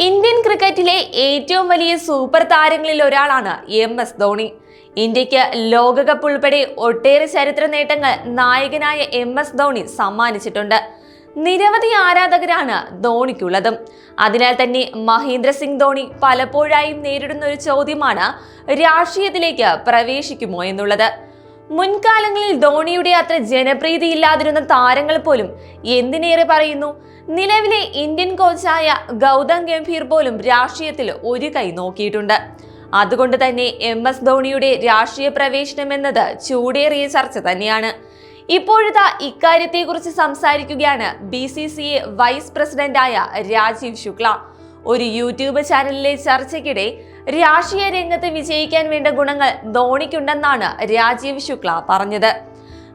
Indian ക്രിക്കറ്റിലെ ഏറ്റവും വലിയ സൂപ്പർ താരങ്ങളിൽ ഒരാളാണ് എം എസ് ധോണി. ഇന്ത്യയ്ക്ക് ലോകകപ്പ് ഉൾപ്പെടെ ഒട്ടേറെ ചരിത്ര നേട്ടങ്ങൾ നായകനായ എം എസ് ധോണി സമ്മാനിച്ചിട്ടുണ്ട്. നിരവധി ആരാധകരാണ് ധോണിക്കുള്ളതും. അതിനാൽ തന്നെ മഹേന്ദ്ര സിംഗ് ധോണി പലപ്പോഴായും നേരിടുന്ന ഒരു ചോദ്യമാണ് രാഷ്ട്രീയത്തിലേക്ക് പ്രവേശിക്കുമോ എന്നുള്ളത്. മുൻകാലങ്ങളിൽ ധോണിയുടെ അത്ര ജനപ്രീതി ഇല്ലാതിരുന്ന താരങ്ങൾ പോലും എന്തിനേറെ പറയുന്നു? നിലവിലെ ഇന്ത്യൻ കോച്ചായ ഗൗതം ഗംഭീർ പോലും രാഷ്ട്രീയത്തിൽ ഒരു കൈ നോക്കിയിട്ടുണ്ട്. അതുകൊണ്ട് തന്നെ എം എസ് ധോണിയുടെ രാഷ്ട്രീയ പ്രവേശനം എന്നത് ചൂടേറിയ ചർച്ച തന്നെയാണ്. ഇപ്പോഴത്തെ ഇക്കാര്യത്തെക്കുറിച്ച് സംസാരിക്കുകയാണ് B C C A vice പ്രസിഡന്റായ രാജീവ് ശുക്ല. ഒരു യൂട്യൂബ് ചാനലിലെ ചർച്ചയ്ക്കിടെ രാഷ്ട്രീയ രംഗത്ത് വിജയിക്കാൻ വേണ്ട ഗുണങ്ങൾ ധോണിക്കുണ്ടെന്നാണ് രാജീവ് ശുക്ല പറഞ്ഞത്.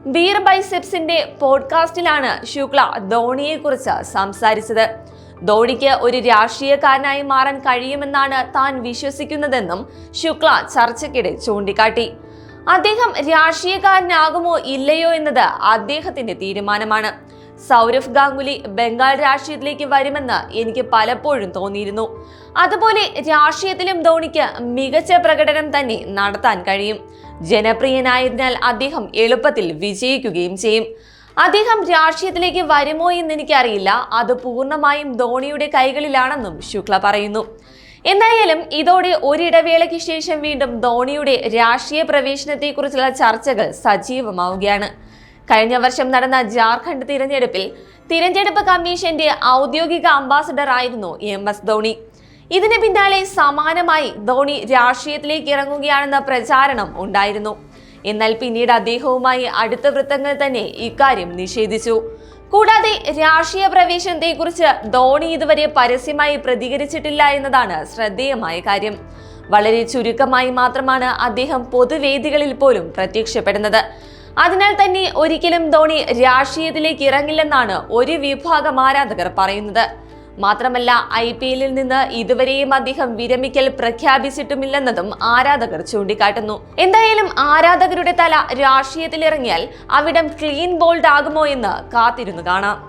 ബീർ ബൈസെപ്സിന്റെ പോഡ്കാസ്റ്റിലാണ് ശുക്ല ധോണിയെക്കുറിച്ച് സംസാരിച്ചത്. ധോണിക്ക് ഒരു രാഷ്ട്രീയക്കാരനായി മാറാൻ കഴിയുമെന്നാണ് താൻ വിശ്വസിക്കുന്നതെന്നും ശുക്ല ചർച്ചയ്ക്കിടെ ചൂണ്ടിക്കാട്ടി. അദ്ദേഹം രാഷ്ട്രീയക്കാരനാകുമോ ഇല്ലയോ എന്നത് അദ്ദേഹത്തിന്റെ തീരുമാനമാണ്. സൗരവ് ഗാംഗുലി ബംഗാൾ രാഷ്ട്രീയത്തിലേക്ക് വരുമെന്ന് എനിക്ക് പലപ്പോഴും തോന്നിയിരുന്നു. അതുപോലെ രാഷ്ട്രീയത്തിലും ധോണിക്ക് മികച്ച പ്രകടനം തന്നെ നടത്താൻ കഴിയും. ജനപ്രിയനായതിനാൽ അദ്ദേഹം എളുപ്പത്തിൽ വിജയിക്കുകയും ചെയ്യും. അദ്ദേഹം രാഷ്ട്രീയത്തിലേക്ക് വരുമോ എന്ന് എനിക്കറിയില്ല. അത് പൂർണമായും ധോണിയുടെ കൈകളിലാണെന്നും ശുക്ല പറയുന്നു. എന്തായാലും ഇതോടെ ഒരിടവേളയ്ക്ക് ശേഷം വീണ്ടും ധോണിയുടെ രാഷ്ട്രീയ പ്രവേശനത്തെക്കുറിച്ചുള്ള ചർച്ചകൾ സജീവമാവുകയാണ്. കഴിഞ്ഞ വർഷം നടന്ന ജാർഖണ്ഡ് തിരഞ്ഞെടുപ്പിൽ തിരഞ്ഞെടുപ്പ് കമ്മീഷന്റെ ഔദ്യോഗിക അംബാസഡർ ആയിരുന്നു എം എസ് ധോണി. ഇതിന് പിന്നാലെ സമാനമായി ധോണി രാഷ്ട്രീയത്തിലേക്ക് ഇറങ്ങുകയാണെന്ന പ്രചാരണം ഉണ്ടായിരുന്നു. എന്നാൽ പിന്നീട് അദ്ദേഹവുമായി അടുത്ത വൃത്തങ്ങൾ തന്നെ ഇക്കാര്യം നിഷേധിച്ചു. കൂടാതെ രാഷ്ട്രീയ പ്രവേശനത്തെക്കുറിച്ച് ധോണി ഇതുവരെ പരസ്യമായി പ്രതികരിച്ചിട്ടില്ല എന്നതാണ് ശ്രദ്ധേയമായ കാര്യം. വളരെ ചുരുക്കമായി മാത്രമാണ് അദ്ദേഹം പൊതുവേദികളിൽ പോലും പ്രത്യക്ഷപ്പെടുന്നത്. അതിനാൽ തന്നെ ഒരിക്കലും ധോണി രാഷ്ട്രീയത്തിലേക്ക് ഇറങ്ങില്ലെന്നാണ് ഒരു വിഭാഗം ആരാധകർ പറയുന്നത്. മാത്രമല്ല ഐ പി എല്ലിൽ നിന്ന് ഇതുവരെയും അദ്ദേഹം വിരമിക്കൽ പ്രഖ്യാപിച്ചിട്ടുമില്ലെന്നതും ആരാധകർ ചൂണ്ടിക്കാട്ടുന്നു. എന്തായാലും ആരാധകരുടെ തല രാഷ്ട്രീയത്തിലിറങ്ങിയാൽ അവിടം ക്ലീൻ ബോൾഡ് ആകുമോ എന്ന് കാത്തിരുന്നു കാണാം.